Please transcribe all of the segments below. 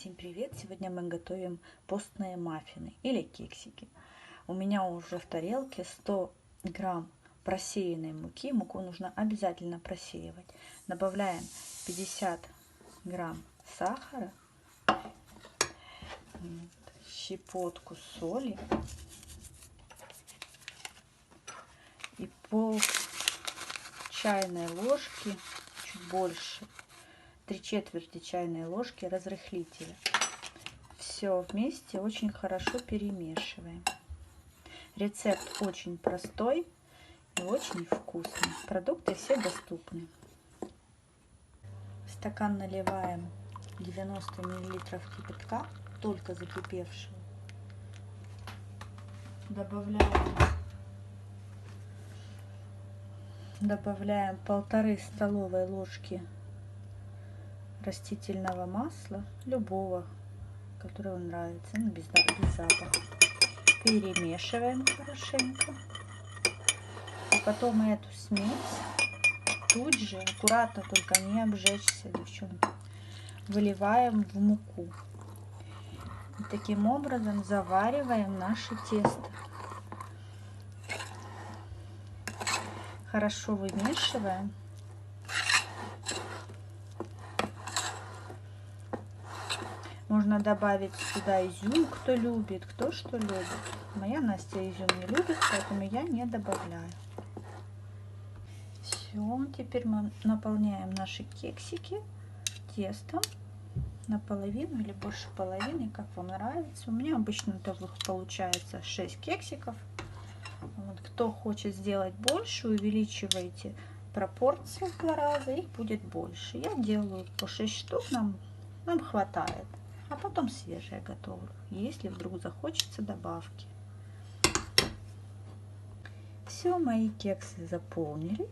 Всем привет! Сегодня мы готовим постные маффины или кексики. У меня уже в тарелке 100 грамм просеянной муки. Муку нужно обязательно просеивать. Добавляем 50 грамм сахара, щепотку соли и пол чайной ложки, чуть больше 3 четверти чайной ложки разрыхлителя. Все вместе очень хорошо перемешиваем. Рецепт очень простой и очень вкусный. Продукты все доступны. В стакан наливаем 90 мл кипятка, только закипевшего. Добавляем добавляем полторы столовые ложки растительного масла, любого, которое вам нравится, ну, без, без запаха. Перемешиваем хорошенько. И потом эту смесь тут же, аккуратно, только не обжечься, девчонки, выливаем в муку. И таким образом завариваем наше тесто. Хорошо вымешиваем. Можно добавить сюда изюм, кто любит, кто что любит. Моя Настя изюм не любит, поэтому я не добавляю. Все, теперь мы наполняем наши кексики тестом наполовину или больше половины, как вам нравится. У меня обычно таких получается 6 кексиков. Вот, кто хочет сделать больше, увеличивайте пропорции в два раза, их будет больше. Я делаю по 6 штук, нам, нам хватает а потом свежее готовлю, если вдруг захочется добавки. Все, мои кексы заполнили.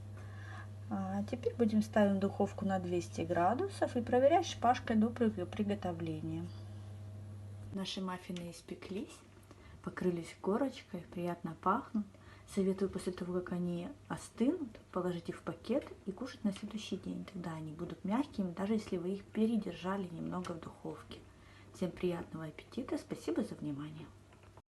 А теперь будем ставить в духовку на 200 градусов и проверять шпажкой до приготовления. Наши маффины испеклись, покрылись корочкой, приятно пахнут. Советую после того, как они остынут, положить их в пакет и кушать на следующий день. Тогда они будут мягкими, даже если вы их передержали немного в духовке. Всем приятного аппетита. Спасибо за внимание.